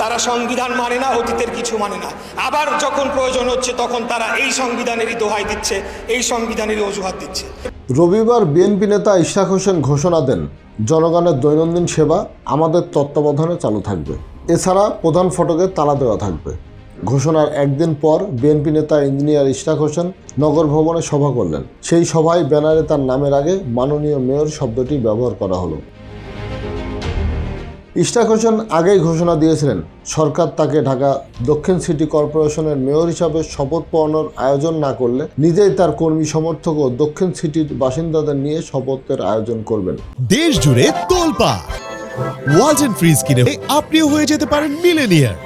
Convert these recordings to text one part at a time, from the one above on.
তারা সংবিধান মানে না, অতীতের কিছু মানে না। আবার যখন প্রয়োজন হচ্ছে, তখন তারা এই সংবিধানেরই দোহাই দিচ্ছে, এই সংবিধানেরই অজুহাত দিচ্ছে। রবিবার বিএনপি নেতা ইশরাক হোসেন ঘোষণা দেন, জনগণের দৈনন্দিন সেবা আমাদের তত্ত্বাবধানে চালু থাকবে। এছাড়া প্রধান ফটকে তালা দেওয়া থাকবে। ঘোষণার একদিন পর বিএনপি নেতা ইঞ্জিনিয়ার ইশরাক হোসেন নগর ভবনে সভা করলেন। সেই সভায় ব্যানারে তার নামের আগে মাননীয় মেয়র শব্দটি ব্যবহার করা হলো। ইশরাক হোসেন আগেই ঘোষণা দিয়েছিলেন সরকার তাকে ঢাকা দক্ষিণ সিটি কর্পোরেশনের মেয়র হিসাবে শপথ পড়ানোর আয়োজন না করলে নিজেই তার কর্মী সমর্থক ও দক্ষিণ সিটির বাসিন্দাদের নিয়ে শপথের আয়োজন করবেন। দেশ জুড়ে তোলপা। ওয়ালটন ফ্রিজ কিনে আপনিও হয়ে যেতে পারেন মিলেনিয়ার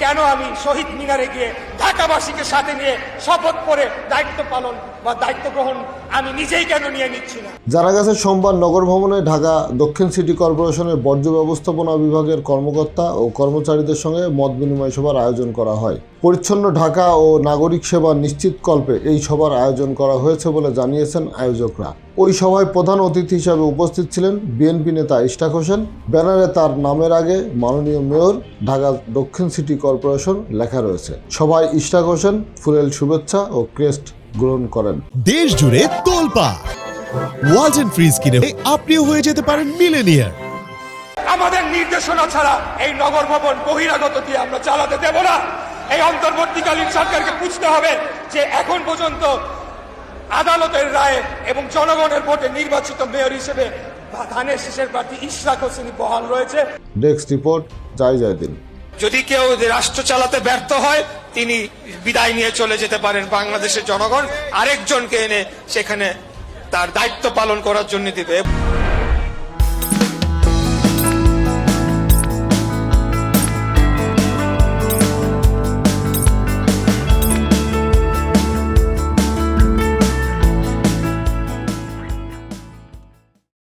কেন আমি শহীদ মিনারে গিয়ে ঢাকাবাসীকে সাথে নিয়ে শপথ করে দায়িত্ব পালন বা দায়িত্ব গ্রহণ আমি নিজেই কেন নিয়ে নিচ্ছি না? জানা গেছে, সোমবার নগর ভবনে ঢাকা দক্ষিণ সিটি কর্পোরেশনের বর্জ্য ব্যবস্থাপনা বিভাগের কর্মকর্তা ও কর্মচারীদের সঙ্গে মত বিনিময় সভার আয়োজন করা হয়। পরিচ্ছন্ন ঢাকা ও নাগরিক সেবা নিশ্চিত কল্পে এই সভার আয়োজন করা হয়েছে বলে জানিয়েছেন আয়োজকরা। ওই সভায় প্রধান অতিথি হিসাবে উপস্থিত ছিলেন বিএনপি নেতা ইশতাক হোসেন। ব্যানারে তার নামের আগে মাননীয় মেয়র ঢাকা দক্ষিণ সিটি কর্পোরেশন লেখা রয়েছে। সভায় ইশতাক হোসেন ফুলেল শুভেচ্ছা ও ক্রেস্ট গ্রহণ করেন। দেশ জুড়ে তোলপা। ওয়ালটন ফ্রিজ কিনে আপনিও হয়ে যেতে পারেন মিলেনিয়ার। আমাদের নির্দেশনা ছাড়া এই নগর ভবন বহিরাগত দিয়ে আমরা চালাতে দেব না। এই অন্তর্বর্তীকালীন সরকারকে বুঝতে হবে যে এখন পর্যন্ত আদালতের রায়ে এবং জনগণের ভোটে নির্বাচিত মেয়র হিসেবে ধানের শীষের প্রার্থী ইশরাক হোসেনই বহাল রয়েছে। ডেস্ক রিপোর্ট জয় জয় দিন যদি কেউ রাষ্ট্র চালাতে ব্যর্থ হয়, তিনি বিদায় নিয়ে চলে যেতে পারেন বাংলাদেশের জনগণ। আরেকজনকে এনে সেখানে তার দায়িত্ব পালন করার জন্য দিবে।